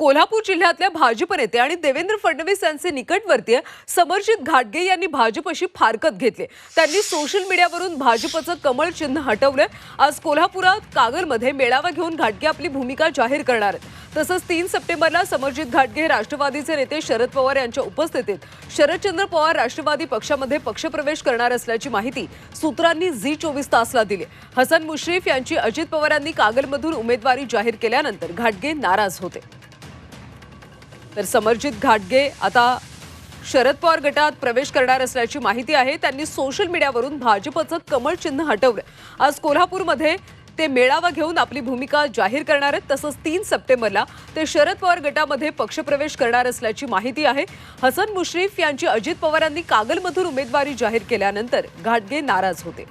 कोल्हापूर जिल्ह्यातल्या भाजप नेते आणि देवेंद्र फडणवीस यांचे निकटवर्तीय समरजित घाटगे यांनी भाजपशी फारकत घेतली. त्यांनी सोशल मीडियावरून भाजपचं कमळ चिन्ह हटवलं आज कोल्हापुरात कागलमध्ये मेळावा घेऊन घाटगे आपली भूमिका जाहीर करणार आहेत. तसंच तीन सप्टेंबरला समरजित घाटगे हे राष्ट्रवादीचे नेते शरद पवार यांच्या उपस्थितीत शरदचंद्र पवार राष्ट्रवादी पक्षामध्ये पक्षप्रवेश करणार असल्याची माहिती सूत्रांनी झी चोवीस तासला दिली. हसन मुश्रीफ यांची अजित पवारांनी कागलमधून उमेदवारी जाहीर केल्यानंतर घाटगे नाराज होते. तर समरजित घाटगे आता शरद पवार गटात प्रवेश करणार असल्याची माहिती आहे. त्यांनी सोशल मीडियावरून भाजपचं कमळ चिन्ह हटवलं आज कोल्हापूरमध्ये ते मेळावा घेऊन आपली भूमिका जाहीर करणार आहेत. तसंच तीन सप्टेंबरला ते शरद पवार गटामध्ये पक्षप्रवेश करणार असल्याची माहिती आहे. हसन मुश्रीफ यांची अजित पवारांनी कागलमधून उमेदवारी जाहीर केल्यानंतर घाटगे नाराज होते.